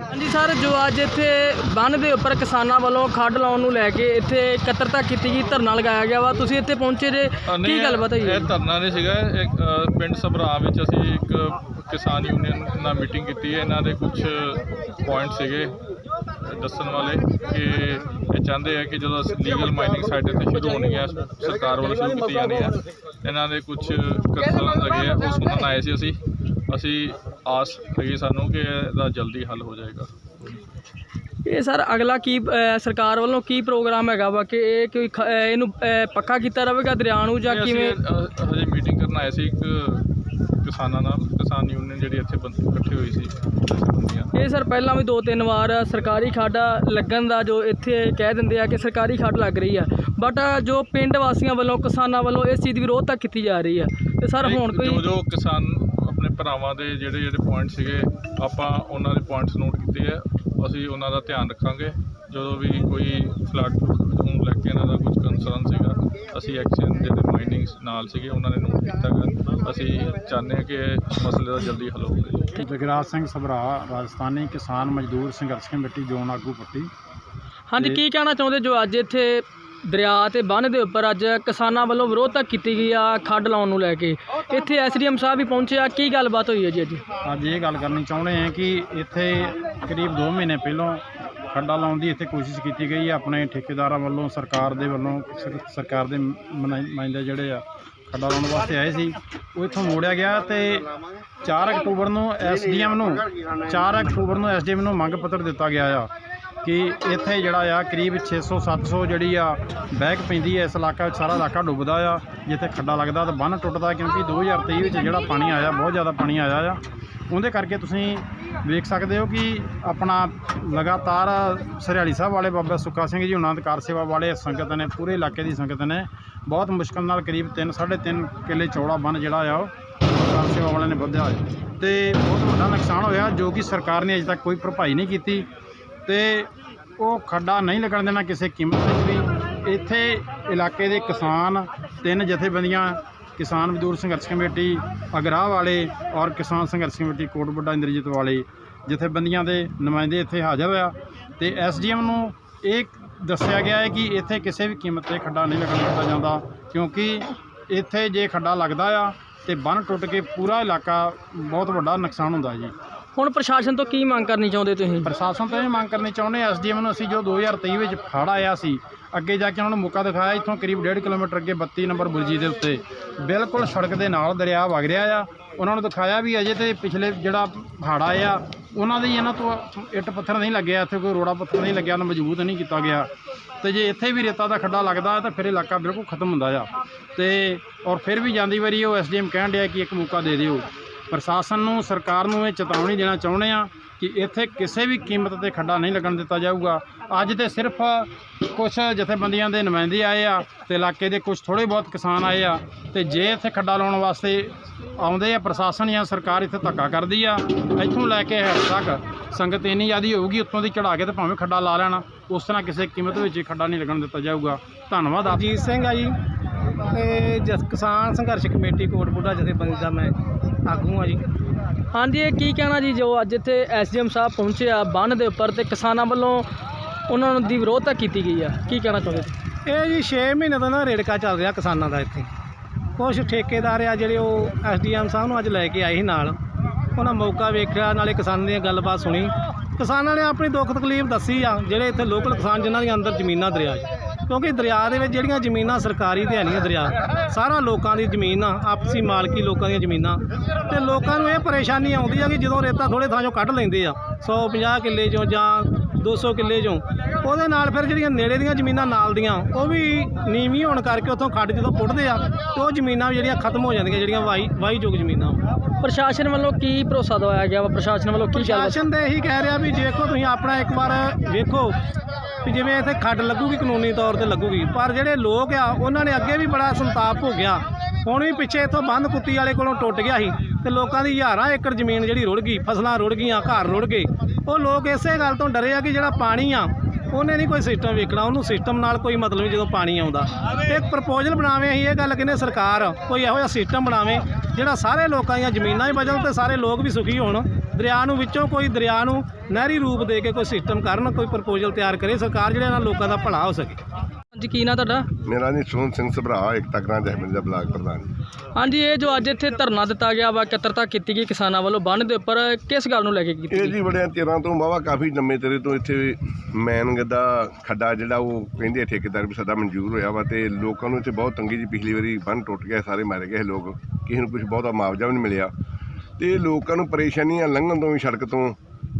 ਹਾਂਜੀ ਸਰ ਜੋ ਅੱਜ ਇੱਥੇ ਬੰਨ ਦੇ ਉੱਪਰ ਕਿਸਾਨਾਂ ਵੱਲੋਂ ਖੱਡ ਲਾਉਣ ਨੂੰ ਲੈ ਕੇ ਇੱਥੇ ਇਕੱਤਰਤਾ ਕੀਤੀ ਗਈ ਧਰਨਾ ਲਗਾਇਆ ਗਿਆ ਵਾ। ਤੁਸੀਂ ਇੱਥੇ ਪਹੁੰਚੇ ਜੇ ਕੀ ਗੱਲਬਾਤ ਹੋਈ ਹੈ? ਇਹ ਧਰਨਾ ਨਹੀਂ ਸੀਗਾ। ਇੱਕ ਅ, ਪਿੰਡ ਸਭਰਾ ਵਿੱਚ ਅਸੀਂ ਇੱਕ ਕਿਸਾਨ ਯੂਨੀਅਨ ਨਾਲ ਮੀਟਿੰਗ ਕੀਤੀ ਹੈ। ਇਹਨਾਂ ਦੇ ਕੁਝ ਪੁਆਇੰਟ ਸੀਗੇ। ਦੱਸਣ ਵਾਲੇ ਕਿ ਇਹ ਚਾਹੁੰਦੇ ਆ ਕਿ ਜਦੋਂ ਲੀਗਲ ਮਾਈਨਿੰਗ ਸਾਈਟ ਇੱਥੇ ਸ਼ੁਰੂ ਹੋਣੀ ਹੈ ਸਰਕਾਰ ਵੱਲੋਂ ਸ਼ੁਰੂ ਕੀਤੀ ਜਾਣੀ ਹੈ ਇਹਨਾਂ ਦੇ ਕੁਝ ਕੰਸਰਨ ਲੱਗੇ ਆ ਉਹ ਸੁਣਨ ਆਏ ਸੀ ਅਸੀਂ। ਅਸੀਂ ਆਸ ਹੈਗੀ ਸਾਨੂੰ ਕਿ ਇਹਦਾ ਜਲਦੀ ਹੱਲ ਹੋ ਜਾਏਗਾ। ਇਹ ਸਰ ਅਗਲਾ ਕੀ ਸਰਕਾਰ ਵੱਲੋਂ ਕੀ ਪ੍ਰੋਗਰਾਮ ਹੈਗਾ ਵਾ ਕਿ ਇਹ ਕੋਈ ਇਹਨੂੰ ਪੱਕਾ ਕੀਤਾ ਜਾਵੇਗਾ ਦਰਿਆ ਨੂੰ ਜਾਂ ਕਿਵੇਂ? ਹਜੇ ਮੀਟਿੰਗ ਕਰਨ ਆਏ ਸੀ ਇੱਕ ਕਿਸਾਨਾਂ ਨਾਲ ਕਿਸਾਨ ਯੂਨੀਅਨ ਜਿਹੜੀ ਇੱਥੇ ਬੰਦ ਇਕੱਠੀ ਹੋਈ ਸੀ ਜਥੇਬੰਦੀਆਂ ਇਹ ਸਰ ਪਹਿਲਾਂ ਵੀ ਦੋ ਤਿੰਨ ਵਾਰ ਸਰਕਾਰੀ ਖਾਡਾ ਲੱਗਣ ਦਾ ਜੋ ਇੱਥੇ ਕਹਿ ਦਿੰਦੇ ਆ ਕਿ ਸਰਕਾਰੀ ਖੱਡ ਲੱਗ ਰਹੀ ਆ। ਬਟ ਜੋ ਪਿੰਡ ਵਾਸੀਆਂ ਵੱਲੋਂ ਕਿਸਾਨਾਂ ਵੱਲੋਂ ਇਸ ਚੀਜ਼ ਦੀ ਵਿਰੋਧਤਾ ਕੀਤੀ ਜਾ ਰਹੀ ਆ। ਤੇ ਸਰ ਹੁਣ ਜੋ ਕੋਈ ਜੋ ਕਿਸਾਨ ਆਪਣੇ ਭਰਾਵਾਂ ਦੇ ਜਿਹੜੇ ਜਿਹੜੇ ਪੁਆਇੰਟ ਸੀਗੇ ਆਪਾਂ ਉਹਨਾਂ ਦੇ ਪੁਆਇੰਟਸ ਨੋਟ ਕੀਤੇ ਆ। ਅਸੀਂ ਉਹਨਾਂ ਦਾ ਧਿਆਨ ਰੱਖਾਂਗੇ। ਜਦੋਂ ਵੀ ਕੋਈ ਫਲੱਡ ਨੂੰ ਲੈ ਕੇ ਇਹਨਾਂ ਦਾ ਕੁਝ ਕੰਸਰਨ ਸੀਗਾ। ਅਸੀਂ ਐਕਸ਼ਨ ਜਿਹੜੇ ਮਾਈਨਿੰਗਸ ਨਾਲ ਸੀਗੇ ਉਹਨਾਂ ਨੇ ਨੋਟ ਕੀਤਾ ਗਾ। ਅਸੀਂ ਚਾਹੁੰਦੇ ਹਾਂ ਕਿ ਇਹ ਮਸਲੇ ਦਾ ਜਲਦੀ ਹੱਲ ਹੋਵੇ। ਜਗਰਾਜ ਸਿੰਘ ਸਭਰਾ ਰਾਜਸਥਾਨੀ ਕਿਸਾਨ ਮਜ਼ਦੂਰ ਸੰਘਰਸ਼ ਕਮੇਟੀ ਜ਼ੋਨ ਆਗੂ ਪੱਟੀ। ਹਾਂਜੀ ਕੀ ਕਹਿਣਾ ਚਾਹੁੰਦੇ ਜੋ ਅੱਜ ਇੱਥੇ ਦਰਿਆ ਤੇ ਬੰਨ ਦੇ ਉੱਪਰ ਅੱਜ ਕਿਸਾਨਾਂ ਵੱਲੋਂ ਵਿਰੋਧਤਾ ਕੀਤੀ ਗਈ ਆ ਖੱਡ ਲਾਉਣ ਨੂੰ ਲੈ ਕੇ? ਇੱਥੇ ਐਸਡੀਐਮ ਸਾਹਿਬ ਵੀ ਪਹੁੰਚੇ ਆ ਕੀ ਗੱਲਬਾਤ ਹੋਈ ਹੈ ਜੀ ਅੱਜ? ਅੱਜ ਇਹ ਗੱਲ ਕਰਨੀ ਚਾਹੁੰਦੇ ਹਾਂ ਕਿ ਇੱਥੇ ਕਰੀਬ 2 ਮਹੀਨੇ ਪਹਿਲਾਂ ਖੱਡਾ ਲਾਉਣ ਦੀ ਇੱਥੇ ਕੋਸ਼ਿਸ਼ ਕੀਤੀ ਗਈ ਹੈ। ਆਪਣੇ ਠੇਕੇਦਾਰਾਂ ਵੱਲੋਂ, ਸਰਕਾਰ ਦੇ ਵੱਲੋਂ, ਸਰ- ਸਰਕਾਰ ਦੇ ਮਨਾ- ਨੁਮਾਇੰਦੇ ਜਿਹੜੇ ਆ ਖੱਡਾ ਲਾਉਣ ਵਾਸਤੇ ਆਏ ਸੀ। ਉਹ ਇੱਥੋਂ ਮੋੜਿਆ ਗਿਆ ਤੇ 4 ਅਕਤੂਬਰ ਨੂੰ ਐਸਡੀਐਮ ਨੂੰ 4 ਅਕਤੂਬਰ ਨੂੰ ਐਸਡੀਐਮ ਨੂੰ ਮੰਗ ਪੱਤਰ ਦਿੱਤਾ ਗਿਆ ਆ ਕਿ ਇੱਥੇ ਜਿਹੜਾ ਆ, ਕਰੀਬ 600 700 ਜਿਹੜੀ ਆ ਬੈਗ ਪੈਂਦੀ ਹੈ ਇਸ ਇਲਾਕਾ ਵਿੱਚ, ਸਾਰਾ ਇਲਾਕਾ ਡੁੱਬਦਾ ਆ। ਜਿੱਥੇ ਖੱਡਾ ਲੱਗਦਾ ਤਾਂ ਬੰਨ ਟੁੱਟਦਾ ਕਿਉਂਕਿ 2023 ਵਿੱਚ ਜਿਹੜਾ ਪਾਣੀ ਆਇਆ, ਬਹੁਤ ਜ਼ਿਆਦਾ ਪਾਣੀ ਆਇਆ ਆ। ਉਹਦੇ ਕਰਕੇ ਤੁਸੀਂ ਵੇਖ ਸਕਦੇ ਹੋ ਕਿ ਆਪਣਾ ਲਗਾਤਾਰ ਸਰਿਆਲੀ ਸਾਹਿਬ ਵਾਲੇ ਬਾਬਾ ਸੁੱਖਾ ਸਿੰਘ ਜੀ ਉਹਨਾਂ ਦੇ ਕਾਰ ਸੇਵਾ ਵਾਲੇ ਸੰਗਤ ਨੇ, ਪੂਰੇ ਇਲਾਕੇ ਦੀ ਸੰਗਤ ਨੇ। ਬਹੁਤ ਮੁਸ਼ਕਲ ਨਾਲ ਕਰੀਬ 3 3.5 ਕਿੱਲੇ ਚੌੜਾ ਬੰਨ ਜਿਹੜਾ ਆ, ਉਹ ਕਾਰ ਸੇਵਾ ਵਾਲਿਆਂ ਨੇ ਵਧਿਆ ਹੈ ਤੇ ਬਹੁਤ ਵੱਡਾ ਨੁਕਸਾਨ ਹੋਇਆ, ਜੋ ਕਿ ਸਰਕਾਰ ਨੇ ਅਜੇ ਤੱਕ ਕੋਈ ਭਰਪਾਈ ਨਹੀਂ ਕੀਤੀ। ਤੇ ਉਹ ਖੱਡਾ ਨਹੀਂ ਲੱਗਣ ਦੇਣਾ ਕਿਸੇ ਕੀਮਤ ਤੇ ਵੀ ਇੱਥੇ ਇਲਾਕੇ ਦੇ ਕਿਸਾਨ, ਤਿੰਨ ਜਥੇਬੰਦੀਆਂ ਕਿਸਾਨ ਮਜ਼ਦੂਰ ਸੰਘਰਸ਼ ਕਮੇਟੀ ਅਗਰਾਹ ਵਾਲੇ ਔਰ ਕਿਸਾਨ ਸੰਘਰਸ਼ ਕਮੇਟੀ ਕੋਟਬੁੱਡਾ ਇੰਦਰਜੀਤ ਵਾਲੇ ਜਥੇਬੰਦੀਆਂ ਦੇ ਨੁਮਾਇੰਦੇ ਇੱਥੇ ਹਾਜ਼ਰ ਆ ਤੇ ਐਸਡੀਐਮ ਨੂੰ ਇਹ ਦੱਸਿਆ ਗਿਆ ਹੈ ਕਿ ਇੱਥੇ ਕਿਸੇ ਵੀ ਕੀਮਤ ਤੇ ਖੱਡਾ ਨਹੀਂ ਲੱਗਣ ਦਿੱਤਾ ਜਾਂਦਾ ਕਿਉਂਕਿ ਇੱਥੇ ਜੇ ਖੱਡਾ ਲੱਗਦਾ ਆ ਤੇ ਬੰਨ ਟੁੱਟ ਕੇ ਪੂਰਾ ਇਲਾਕਾ ਬਹੁਤ ਵੱਡਾ ਨੁਕਸਾਨ ਹੁੰਦਾ ਜੀ। ਹੁਣ ਪ੍ਰਸ਼ਾਸਨ ਤੋਂ ਕੀ ਮੰਗ ਕਰਨੀ ਚਾਹੁੰਦੇ ਤੁਸੀਂ? ਪ੍ਰਸ਼ਾਸਨ ਤੋਂ ਇਹ ਮੰਗ ਕਰਨੀ ਚਾਹੁੰਦੇ ਐਸਡੀਐਮ ਨੂੰ ਅਸੀਂ ਜੋ 2023 ਵਿੱਚ ਫੜ ਆਇਆ ਸੀ ਅੱਗੇ ਜਾ ਕੇ ਉਹਨਾਂ ਨੂੰ ਮੌਕਾ ਦਿਖਾਇਆ, ਇੱਥੋਂ ਕਰੀਬ 1.5 ਕਿਲੋਮੀਟਰ ਅੱਗੇ 32 ਨੰਬਰ ਬੁਰਜੀ ਦੇ ਉੱਤੇ। ਬਿਲਕੁਲ ਸੜਕ ਦੇ ਨਾਲ ਦਰਿਆ ਵਗ ਰਿਹਾ ਆ। ਉਹਨਾਂ ਨੂੰ ਦਿਖਾਇਆ ਵੀ ਅਜੇ ਤੇ ਪਿਛਲੇ ਜਿਹੜਾ ਹੜ੍ਹ ਆ, ਉਹਨਾਂ ਦੇ ਇਹਨਾਂ ਤੋਂ ਇੱਟ ਪੱਥਰ ਨਹੀਂ ਲੱਗਿਆ, ਇੱਥੇ ਕੋਈ ਰੋੜਾ ਪੱਥਰ ਨਹੀਂ ਲੱਗਿਆ, ਨਾ ਮਜ਼ਬੂਤ ਨਹੀਂ ਕੀਤਾ ਗਿਆ। ਤੇ ਜੇ ਇੱਥੇ ਵੀ ਰੇਤਾ ਦਾ ਖੱਡਾ ਲੱਗਦਾ ਹੈ ਤਾਂ ਫਿਰ ਇਲਾਕਾ ਬਿਲਕੁਲ ਖਤਮ ਹੁੰਦਾ ਆ। ਤੇ ਔਰ ਫਿਰ ਵੀ ਜਾਂਦੀ ਵਾਰੀ ਉਹ ਐਸਡੀਐਮ ਕਹਿਣ ਡਿਆ ਕਿ ਇੱਕ ਮੌਕਾ ਦੇ ਦਿਓ। ਪ੍ਰਸ਼ਾਸਨ ਨੂੰ, ਸਰਕਾਰ ਨੂੰ ਇਹ ਚੇਤਾਵਨੀ ਦੇਣਾ ਚਾਹੁੰਦੇ ਆ ਕਿ ਇੱਥੇ ਕਿਸੇ ਵੀ ਕੀਮਤ ਤੇ ਖੱਡਾ ਨਹੀਂ ਲੱਗਣ ਦਿੱਤਾ ਜਾਊਗਾ। ਅੱਜ ਤੇ ਸਿਰਫ ਕੁਝ ਜਥੇਬੰਦੀਆਂ ਦੇ ਨੁਮਾਇੰਦੇ ਆਏ ਆ ਤੇ ਇਲਾਕੇ ਦੇ ਕੁਝ ਥੋੜੇ ਬਹੁਤ ਕਿਸਾਨ ਆਏ ਆ ਤੇ ਜੇ ਇੱਥੇ ਖੱਡਾ ਲਾਉਣ ਵਾਸਤੇ ਆਉਂਦੇ ਆ ਪ੍ਰਸ਼ਾਸਨ ਜਾਂ ਸਰਕਾਰ ਇੱਥੇ ਧੱਕਾ ਕਰਦੀ ਆ, ਇੱਥੋਂ ਲੈ ਕੇ ਹੈਡ ਤੱਕ ਸੰਗਤ ਇੰਨੀ ਜ਼ਿਆਦੀ ਹੋਊਗੀ ਉੱਤੋਂ ਦੀ ਚੜਾ ਕੇ ਤੇ ਭਾਵੇਂ ਖੱਡਾ ਲਾ ਲੈਣਾ, ਉਸ ਤਰ੍ਹਾਂ ਕਿਸੇ ਕੀਮਤ ਵਿੱਚ ਖੱਡਾ ਨਹੀਂ ਲੱਗਣ ਦਿੱਤਾ ਜਾਊਗਾ। ਧੰਨਵਾਦ ਆਪ। ਅਜੀਤ ਸਿੰਘ ਆ ਜੀ, ਤੇ ਜਸ, ਕਿਸਾਨ ਸੰਘਰਸ਼ ਕਮੇਟੀ ਕੋਟਪੁਰਾ ਜਥੇਬੰਦੀ ਦਾ ਮੈਂ ਆਗੂ ਆ ਜੀ। ਹਾਂਜੀ, ਇਹ ਕੀ ਕਹਿਣਾ ਜੀ, ਜੋ ਅੱਜ ਇੱਥੇ ਐਸਡੀਐਮ ਸਾਹਿਬ ਪਹੁੰਚੇ ਆ ਬੰਨ ਦੇ ਉੱਪਰ ਤੇ ਕਿਸਾਨਾਂ ਵੱਲੋਂ ਉਹਨਾਂ ਦੀ ਵਿਰੋਧਤਾ ਕੀਤੀ ਗਈ ਆ। ਕੀ ਕਹਿਣਾ ਚਾਹੁੰਦੇ ਤੁਸੀਂ ਇਹ ਜੀ 6 ਮਹੀਨੇ ਦਾ ਨਾ ਰੇੜਕਾ ਚੱਲ ਰਿਹਾ ਕਿਸਾਨਾਂ ਦਾ ਇੱਥੇ। ਕੁਝ ਠੇਕੇਦਾਰ ਆ ਜਿਹੜੇ ਉਹ ਐਸਡੀਐਮ ਸਾਹਿਬ ਨੂੰ ਅੱਜ ਲੈ ਕੇ ਆਏ ਸੀ ਨਾਲ। ਉਹਨਾਂ ਮੌਕਾ ਵੇਖਿਆ, ਨਾਲੇ ਕਿਸਾਨਾਂ ਦੀਆਂ ਗੱਲਬਾਤ ਸੁਣੀ। ਕਿਸਾਨਾਂ ਨੇ ਆਪਣੀ ਦੁੱਖ ਤਕਲੀਫ ਦੱਸੀ ਆ, ਜਿਹੜੇ ਇੱਥੇ ਲੋਕਲ ਕਿਸਾਨ ਜਿਨ੍ਹਾਂ ਦੀਆਂ ਅੰਦਰ ਜ਼ਮੀਨਾਂ ਦਰਿਆ 'ਚ। ਕਿਉਂਕਿ ਦਰਿਆ ਦੇ ਵਿੱਚ ਜਿਹੜੀਆਂ ਜ਼ਮੀਨਾਂ ਸਰਕਾਰੀ ਤੇ ਹੈ ਨਹੀਂ ਦਰਿਆ ਸਾਰਾ ਲੋਕਾਂ ਦੀ ਜ਼ਮੀਨ ਆ ਆਪਸੀ ਮਾਲਕੀ ਲੋਕਾਂ ਦੀਆਂ ਜ਼ਮੀਨਾਂ। ਤੇ ਲੋਕਾਂ ਨੂੰ ਇਹ ਪਰੇਸ਼ਾਨੀ ਆਉਂਦੀ ਆ ਕਿ ਜਦੋਂ ਰੇਤਾ ਥੋੜੇ ਥਾਂ ਚੋਂ ਕੱਢ ਲੈਂਦੇ ਆ 150 ਕਿੱਲੇ ਚੋਂ ਜਾਂ 200 ਕਿੱਲੇ ਚੋਂ ਉਹਦੇ ਨਾਲ ਫਿਰ ਜਿਹੜੀਆਂ ਨੇੜੇ ਦੀਆਂ ਜ਼ਮੀਨਾਂ ਨਾਲ ਦੀਆਂ ਉਹ ਵੀ ਨੀਵੀਂ ਹੋਣ ਕਰਕੇ ਉੱਥੋਂ ਖੱਡ ਜਦੋਂ ਪੁੱਟਦੇ ਆ ਤੇ ਉਹ ਜ਼ਮੀਨਾਂ ਵੀ ਜਿਹੜੀਆਂ ਖਤਮ ਹੋ ਜਾਂਦੀਆਂ ਜਿਹੜੀਆਂ ਵਾਈ ਵਾਹੀਯੋਗ ਜ਼ਮੀਨਾਂ। ਪ੍ਰਸ਼ਾਸਨ ਵੱਲੋਂ ਕੀ ਭਰੋਸਾ ਦਵਾਇਆ ਗਿਆ ਵਾ? ਪ੍ਰਸ਼ਾਸਨ ਵੱਲੋਂ ਕੀ ਗੱਲ ਪ੍ਰਸ਼ਾਸਨ ਤੇ ਇਹੀ ਕਹਿ ਰਿਹਾ ਵੀ ਦੇਖੋ ਤੁਸੀਂ ਆਪਣਾ ਇੱਕ ਵਾਰ ਵੇਖੋ ਵੀ ਜਿਵੇਂ ਇੱਥੇ ਖੱਡ ਲੱਗੂਗੀ ਕਾਨੂੰਨੀ ਤੌਰ ਤੇ ਲੱਗੂਗੀ, ਪਰ ਜਿਹੜੇ ਲੋਕ ਆ, ਉਹਨਾਂ ਨੇ ਅੱਗੇ ਵੀ ਬੜਾ ਸੰਤਾਪ ਹੋ ਗਿਆ ਹੁਣ ਵੀ ਪਿੱਛੇ ਇੱਥੋਂ ਬੰਦ ਕੁੱਤੀ ਵਾਲੇ ਕੋਲੋਂ ਟੁੱਟ ਗਿਆ ਸੀ ਤੇ ਲੋਕਾਂ ਦੀ ਹਜ਼ਾਰਾਂ ਏਕੜ ਜ਼ਮੀਨ ਜਿਹੜੀ ਰੁੜ ਗਈ, ਫਸਲਾਂ ਰੁੜ ਗਈਆਂ, ਘਰ ਰੁੜ ਗਏ। ਉਹ ਲੋਕ ਇਸੇ ਗੱਲ ਤੋਂ ਡਰੇ ਆ ਕਿ ਜਿਹੜਾ ਪਾਣੀ ਆ, ਉਹਨੇ ਨਹੀਂ ਕੋਈ ਸਿਸਟਮ ਵੇਖਣਾ, ਉਹਨੂੰ ਸਿਸਟਮ ਨਾਲ ਕੋਈ ਮਤਲਬ ਨਹੀਂ ਜਦੋਂ ਪਾਣੀ ਆਉਂਦਾ। ਇੱਕ ਪ੍ਰਪੋਜ਼ਲ ਬਣਾਵੇ ਅਸੀਂ, ਇਹ ਗੱਲ ਕਹਿੰਦੇ ਸਰਕਾਰ, ਕੋਈ ਇਹੋ ਜਿਹਾ ਸਿਸਟਮ ਬਣਾਵੇ, ਜਿਹੜਾ ਸਾਰੇ ਲੋਕਾਂ ਦੀਆਂ ਜ਼ਮੀਨਾਂ ਹੀ ਬਚਣ ਤੇ ਸਾਰੇ ਲੋਕ ਵੀ ਸੁਖੀ ਹੋਣ। ਦਰਿਆ ਨੂੰ ਵਿੱਚੋਂ ਕੋਈ ਦਰਿਆ ਨੂੰ ਨਹਿਰੀ ਰੂਪ ਦੇ ਕੇ ਕੋਈ ਸਿਸਟਮ ਕਰਨ ਕੋਈ ਪ੍ਰਪੋਜ਼ਲ ਤਿਆਰ ਕਰੇ ਸਰਕਾਰ ਜਿਹੜੇ ਨਾਲ ਲੋਕਾਂ ਦਾ ਭਲਾ ਹੋ ਸਕੇ। ਹਾਂਜੀ ਕੀ ਨਾਂ ਤੁਹਾਡਾ? ਮੇਰਾ ਨੀ ਸੋਹਣ ਸਿੰਘ ਸਭਰਾ ਇੱਕ ਤਕਰਾਂ ਜਹਮਿੰਦ ਦਾ ਬਲਾਕ ਪ੍ਰਧਾਨ। ਹਾਂਜੀ ਇਹ ਜੋ ਅੱਜ ਇੱਥੇ ਧਰਨਾ ਦਿੱਤਾ ਗਿਆ ਵਾ ਇਕੱਤਰਤਾ ਕੀਤੀ ਗਈ ਕਿਸਾਨਾਂ ਵੱਲੋਂ ਬੰਨ ਦੇ ਉੱਪਰ ਕਿਸ ਗੱਲ ਨੂੰ ਲੈ ਕੇ ਕੀਤੀ ਇਹ ਜੀ ਬੜਿਆਂ ਚਿਰਾਂ ਤੋਂ ਵਾਹਵਾ ਕਾਫੀ ਲੰਮੇ ਤੇਰੇ ਤੋਂ ਇੱਥੇ ਮੈਨ ਦਾ ਖੱਡਾ ਜਿਹੜਾ ਉਹ ਕਹਿੰਦੇ ਠੇਕੇਦਾਰ ਵੀ ਸਾਡਾ ਮਨਜ਼ੂਰ ਹੋਇਆ ਵਾ ਤੇ ਲੋਕਾਂ ਨੂੰ ਇੱਥੇ ਬਹੁਤ ਤੰਗੀ ਜੀ ਪਿਛਲੀ ਵਾਰੀ ਬੰਨ ਟੁੱਟ ਗਿਆ ਸਾਰੇ ਮਰ ਗਏ ਲੋਕ। ਕਿਸੇ ਨੂੰ ਕੁਝ ਬਹੁਤਾ ਮੁਆਵਜ਼ਾ ਵੀ ਨਹੀਂ ਮਿਲਿਆ। ਤੇ ਲੋਕਾਂ ਨੂੰ ਪਰੇਸ਼ਾਨੀਆਂ ਲੰਘਣ ਤੋਂ ਵੀ ਸੜਕ ਤੋਂ,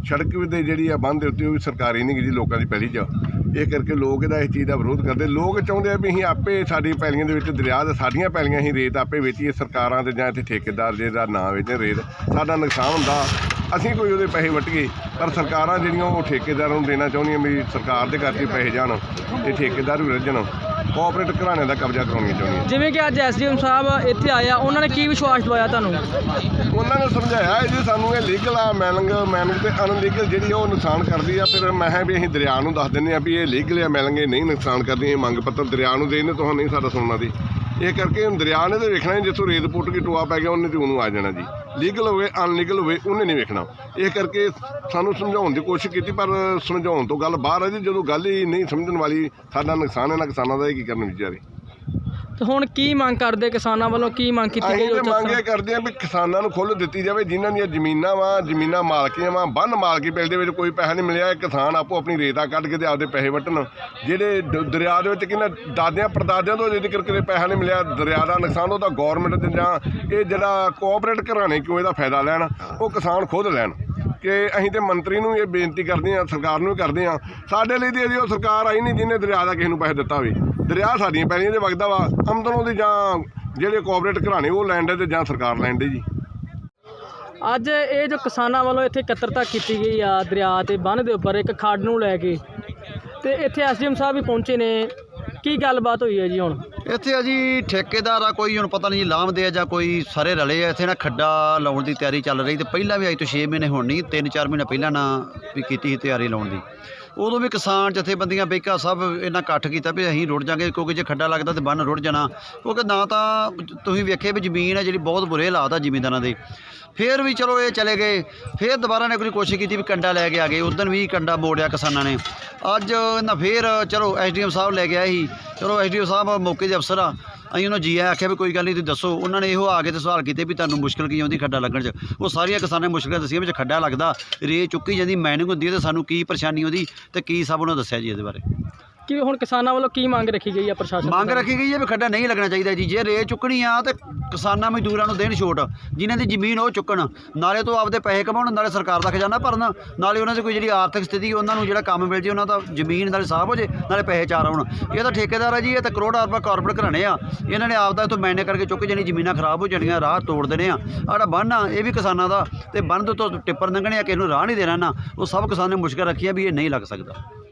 ਸੜਕ ਦੇ ਜਿਹੜੀ ਆ ਬੰਦ ਦੇ ਉੱਤੇ ਉਹ ਵੀ ਸਰਕਾਰੀ ਨਹੀਂ ਗੀ ਜੀ ਲੋਕਾਂ ਦੀ ਪਹਿਲੀ ਚ। ਇਹ ਕਰਕੇ ਲੋਕ ਇਹਦਾ ਇਸ ਚੀਜ਼ ਦਾ ਵਿਰੋਧ ਕਰਦੇ। ਲੋਕ ਚਾਹੁੰਦੇ ਆ ਵੀ ਅਸੀਂ ਆਪੇ ਸਾਡੀ ਪੈਲੀਆਂ ਦੇ ਵਿੱਚ ਦਰਿਆ ਦੇ ਸਾਡੀਆਂ ਪੈਲੀਆਂ ਹੀ ਰੇਤ ਆਪੇ ਵੇਚੀਏ, ਸਰਕਾਰਾਂ 'ਤੇ ਜਾਂ ਇੱਥੇ ਠੇਕੇਦਾਰ ਜੇ ਦਾ ਨਾਂ ਵੇਚਣ ਰੇਤ। ਸਾਡਾ ਨੁਕਸਾਨ ਹੁੰਦਾ। ਅਸੀਂ ਕੋਈ ਉਹਦੇ ਪੈਸੇ ਵਟੀਏ ਪਰ ਸਰਕਾਰਾਂ ਜਿਹੜੀਆਂ ਉਹ ਠੇਕੇਦਾਰਾਂ ਨੂੰ ਦੇਣਾ ਚਾਹੁੰਦੀਆਂ ਵੀ ਸਰਕਾਰ ਦੇ ਕਰਕੇ ਪੈਸੇ ਜਾਣ ਤੇ ਠੇਕੇਦਾਰ ਵੀ ਰੱਜਣ ਕੋਆਪਰੇਟ ਘਰਾਣਿਆਂ ਦਾ ਕਬਜ਼ਾ ਕਰਾਉਣੀਆਂ ਚਾਹੁੰਦੀਆਂ। ਜਿਵੇਂ ਕਿ ਅੱਜ ਐਸਡੀਐਮ ਸਾਹਿਬ ਇੱਥੇ ਆਇਆ ਉਹਨਾਂ ਨੇ ਕੀ ਵਿਸ਼ਵਾਸ ਦਵਾਇਆ ਤੁਹਾਨੂੰ? ਉਹਨਾਂ ਨੇ ਸਮਝਾਇਆ ਹੈ ਜੀ ਸਾਨੂੰ ਇਹ ਲੀਗਲ ਆ ਮੈਲਿੰਗ ਮੈਲਿੰਗ ਤੇ ਅਨਲੀਗਲ ਜਿਹੜੀ ਉਹ ਨੁਕਸਾਨ ਕਰਦੀ ਆ। ਫਿਰ ਮੈਂ ਕਿਹਾ ਵੀ ਅਸੀਂ ਦਰਿਆ ਨੂੰ ਦੱਸ ਦਿੰਦੇ ਆ ਵੀ ਇਹ ਲੀਗਲ ਆ ਮੈਲਿੰਗ ਇਹ ਨਹੀਂ ਨੁਕਸਾਨ ਕਰਦੀ ਇਹ ਮੰਗ ਪੱਤਰ ਦਰਿਆ ਨੂੰ ਦੇਣੇ ਤੁਹਾਨੂੰ ਨਹੀਂ ਸਾਡਾ ਸੁਣਨਾ ਦੀ ਇਹ ਕਰਕੇ ਹੁਣ ਦਰਿਆ ਨੇ ਤੇ ਵੇਖਣਾ ਹੀ, ਜਿੱਥੋਂ ਰੇਤ ਪੁੱਟ ਕੇ ਟੋਆ ਪੈ ਗਿਆ, ਉਹਨੇ ਤੇ ਉਹਨੂੰ ਆ ਜਾਣਾ ਜੀ। ਲੀਗਲ ਹੋਵੇ ਅਨਲੀਗਲ ਹੋਵੇ, ਉਹਨੇ ਨਹੀਂ ਵੇਖਣਾ। ਇਹ ਕਰਕੇ ਸਾਨੂੰ ਸਮਝਾਉਣ ਦੀ ਕੋਸ਼ਿਸ਼ ਕੀਤੀ, ਪਰ ਸਮਝਾਉਣ ਤੋਂ ਗੱਲ ਬਾਹਰ ਆ ਜੀ। ਜਦੋਂ ਗੱਲ ਹੀ ਨਹੀਂ ਸਮਝਣ ਵਾਲੀ, ਸਾਡਾ ਨੁਕਸਾਨ ਹੈ ਨਾ ਕਿਸਾਨਾਂ ਦਾ ਇਹ ਕੀ ਕਰਨ ਵਿਚਾਰੇ? ਤੇ ਹੁਣ ਕੀ ਮੰਗ ਕਰਦੇ ਕਿਸਾਨਾਂ ਵੱਲੋਂ? ਕੀ ਮੰਗ ਕੀਤੀ ਗਈ ਅਸੀਂ ਤੇ ਮੰਗ ਇਹ ਕਰਦੇ ਆ ਵੀ ਕਿਸਾਨਾਂ ਨੂੰ ਖੁੱਲ੍ਹ ਦਿੱਤੀ ਜਾਵੇ ਜਿਨ੍ਹਾਂ ਦੀਆਂ ਜ਼ਮੀਨਾਂ ਵਾ ਜ਼ਮੀਨਾਂ ਮਾਲਕੀਆਂ ਵਾ ਬੰਨ ਮਾਲਕੀ ਪਿੰਡ ਦੇ ਵਿੱਚ ਕੋਈ ਪੈਸਾ ਨਹੀਂ ਮਿਲਿਆ ਇਹ ਕਿਸਾਨ ਆਪੋ ਆਪਣੀ ਰੇਤਾ ਕੱਢ ਕੇ ਤੇ ਆਪਦੇ ਪੈਸੇ ਵਟਣ। ਜਿਹੜੇ ਦ- ਦਰਿਆ ਦੇ ਵਿੱਚ ਕਿੰਨਾ ਦਾਦਿਆਂ ਪੜਦਾਦਿਆਂ ਤੋਂ ਅਜੇ ਤੱਕ ਕਿਤੇ ਪੈਸਾ ਨਹੀਂ ਮਿਲਿਆ ਦਰਿਆ ਦਾ ਨੁਕਸਾਨ ਉਹਦਾ ਗਵਰਨਮੈਂਟ ਦੇ ਜਾਂ ਇਹ ਜਿਹੜਾ ਕੋਆਪਰੇਟ ਘਰਾਣੇ ਕਿਉਂ ਇਹਦਾ ਫਾਇਦਾ ਲੈਣ ਉਹ ਕਿਸਾਨ ਖੁਦ ਲੈਣ। ਕਿ ਅਸੀਂ ਤੇ ਮੰਤਰੀ ਨੂੰ ਇਹ ਬੇਨਤੀ ਕਰਦੇ ਆ ਸਰਕਾਰ ਨੂੰ ਵੀ ਕਰਦੇ ਆ ਸਾਡੇ ਲਈ ਤੇ ਅਜੇ ਉਹ ਸਰਕਾਰ ਆਈ ਨਹੀਂ ਜਿਹਨੇ ਦਰਿਆ ਦਾ ਕਿਸੇ ਨੂੰ ਪੈਸੇ ਦਿੱਤਾ ਹੋਵੇ। ਦਰਿਆ ਸਾਡੀਆਂ ਪੈਲੀਆਂ 'ਚ ਵਗਦਾ ਵਾ ਆਮਦਨ ਉਹਦੀ ਜਾਂ ਜਿਹੜੇ ਕੋਆਪਰੇਟ ਘਰਾਣੇ ਉਹ ਲੈਣ ਦੇ ਤੇ ਜਾਂ ਸਰਕਾਰ ਲੈਣ ਦੇ ਜੀ। ਅੱਜ ਇਹ ਜੋ ਕਿਸਾਨਾਂ ਵੱਲੋਂ ਇੱਥੇ ਇਕੱਤਰਤਾ ਕੀਤੀ ਗਈ ਆ ਦਰਿਆ ਤੇ ਬੰਨ ਦੇ ਉੱਪਰ ਇੱਕ ਖੱਡ ਨੂੰ ਲੈ ਕੇ ਤੇ ਇੱਥੇ ਐਸਡੀਐਮ ਸਾਹਿਬ ਵੀ ਪਹੁੰਚੇ ਨੇ। ਕੀ ਗੱਲਬਾਤ ਹੋਈ ਹੈ ਜੀ ਹੁਣ? ਇੱਥੇ ਆ ਜੀ ਠੇਕੇਦਾਰ ਆ ਕੋਈ ਹੁਣ ਪਤਾ ਨਹੀਂ ਲਾਮਦੇ ਆ ਜਾਂ ਕੋਈ ਸਾਰੇ ਰਲੇ ਆ। ਇੱਥੇ ਨਾ ਖੱਡਾ ਲਾਉਣ ਦੀ ਤਿਆਰੀ ਚੱਲ ਰਹੀ ਤੇ ਪਹਿਲਾਂ ਵੀ ਅੱਜ ਤੋਂ 6 ਮਹੀਨੇ ਹੁਣ ਨਹੀਂ 3-4 ਮਹੀਨੇ ਪਹਿਲਾਂ ਨਾ ਵੀ ਕੀਤੀ ਸੀ ਤਿਆਰੀ ਲਾਉਣ ਦੀ। ਉਦੋਂ ਵੀ ਕਿਸਾਨ ਜਥੇਬੰਦੀਆਂ ਬੇਕਾ ਸਭ ਇਹਨਾਂ ਇਕੱਠ ਕੀਤਾ ਵੀ ਅਸੀਂ ਰੁੜ ਜਾਾਂਗੇ, ਕਿਉਂਕਿ ਜੇ ਖੱਡਾ ਲੱਗਦਾ ਤੇ ਬੰਨ ਰੁੜ ਜਾਣਾ। ਕਿਉਂਕਿ ਨਾ ਤਾਂ ਤੁਸੀਂ ਵੇਖਿਆ ਵੀ ਜ਼ਮੀਨ ਹੈ ਜਿਹੜੀ ਬਹੁਤ ਬੁਰੇ ਹਾਲਾਤ ਆ ਜ਼ਿਮੀਂਦਾਰਾਂ ਦੇ। ਫਿਰ ਵੀ ਚਲੋ ਇਹ ਚਲੇ ਗਏ। ਫਿਰ ਦੁਬਾਰਾ ਨੇ ਕੋਈ ਕੋਸ਼ਿਸ਼ ਕੀਤੀ ਵੀ ਕੰਡਾ ਲੈ ਕੇ ਆ ਗਏ। ਉਦੋਂ ਵੀ ਕੰਡਾ ਮੋੜਿਆ ਕਿਸਾਨਾਂ ਨੇ। ਅੱਜ ਇਹਨਾਂ ਫਿਰ ਚਲੋ ਐਸਡੀਐਮ ਸਾਹਿਬ ਲੈ ਕੇ ਆਏ ਸੀ। ਚਲੋ ਐਸਡੀਓ ਸਾਹਿਬ ਮੌਕੇ ਦੇ ਅਫਸਰ ਆ। ਅਸੀਂ ਉਹਨਾਂ ਜੀ ਆਖਿਆ ਵੀ ਕੋਈ ਗੱਲ ਨਹੀਂ, ਤੁਸੀਂ ਦੱਸੋ। ਉਹਨਾਂ ਨੇ ਇਹੋ ਆ ਕੇ ਤੇ ਸਵਾਲ ਕੀਤੇ ਵੀ ਤੁਹਾਨੂੰ ਮੁਸ਼ਕਲ ਕੀ ਆਉਂਦੀ ਖੱਡਾ ਲੱਗਣ 'ਚ? ਉਹ ਸਾਰੀਆਂ ਕਿਸਾਨਾਂ ਨੇ ਮੁਸ਼ਕਲਾਂ ਦੱਸੀਆਂ ਵਿੱਚ ਖੱਡਾ ਲੱਗਦਾ। ਰੇ ਚੁੱਕੀ ਜਾਂਦੀ ਮਾਈਨਿੰਗ ਹੁੰਦੀ ਹੈ ਤੇ ਸਾਨੂੰ ਕੀ ਪਰੇਸ਼ਾਨੀ ਆਉਂਦੀ ਤੇ ਕੀ ਸਭ ਉਹਨਾਂ ਦੱਸਿਆ ਜੀ ਇਹਦੇ ਬਾਰੇ। ਕੀ ਹੁਣ ਕਿਸਾਨਾਂ ਵੱਲੋਂ ਕੀ ਮੰਗ ਰੱਖੀ ਗਈ ਆ ਪ੍ਰਸ਼ਾਸਨ ਮੰਗ ਤੋਂ? ਰੱਖੀ ਗਈ ਹੈ ਵੀ ਖੱਡਾ ਨਹੀਂ ਲੱਗਣਾ ਚਾਹੀਦਾ ਜੀ। ਜੇ ਰੇ ਚੁੱਕਣੀ ਆ ਤੇ ਕਿਸਾਨਾਂ ਮਜ਼ਦੂਰਾਂ ਨੂੰ ਦੇਣ ਛੋਟ ਜਿਨ੍ਹਾਂ ਦੀ ਜ਼ਮੀਨ ਉਹ ਚੁੱਕਣ ਨਾਲੇ ਤੋਂ ਆਪਦੇ ਪੈਸੇ ਕਮਾਉਣ ਨਾਲੇ ਸਰਕਾਰ ਦਾ ਖਜ਼ਾਨਾ ਭਰਨ ਨਾਲੇ ਉਹਨਾਂ ਦੀ ਕੋਈ ਜਿਹੜੀ ਆਰਥਿਕ ਸਥਿਤੀ ਉਹਨਾਂ ਨੂੰ ਜਿਹੜਾ ਕੰਮ ਮਿਲ ਜੇ ਉਹਨਾਂ ਦਾ ਜ਼ਮੀਨ ਨਾਲੇ ਸਾਫ਼ ਹੋ ਜੇ ਨਾਲੇ ਪੈਸੇ ਚਾਰ ਆਉਣ। ਇਹ ਤਾਂ ਠੇਕੇਦਾਰ ਆ ਜੀ ਇਹ ਤਾਂ ਕਰੋੜ ਅਰਬਾਂ ਕਾਰਪੋਰੇਟ ਘਰਾਣੇ ਆ। ਇਹਨਾਂ ਨੇ ਆਪਦਾ ਇਥੋਂ ਮੈਨੇ ਕਰਕੇ ਚੁੱਕ ਜਾਣੀ ਜ਼ਮੀਨਾਂ ਖਰਾਬ ਹੋ ਜਾਣੀਆਂ ਰਾਹ ਤੋੜ ਦੇਣੇ ਆ। ਆੜਾ ਬੰਨ ਆ ਇਹ ਵੀ ਕਿਸਾਨਾਂ ਦਾ। ਤੇ ਬੰਨ ਤੋਂ ਟਿੱਪਰ ਲੰਘਣੇ ਆ ਕਿਸੇ ਨੂੰ ਰਾਹ ਨਹੀਂ ਦੇਣਾ ਨਾ। ਉਹ ਸਭ ਕਿਸਾਨ ਨੇ ਮੁਸ਼ਕਲ ਰੱਖੀ ਆ ਵੀ ਇਹ ਨਹੀਂ ਲੱਗ ਸਕਦਾ।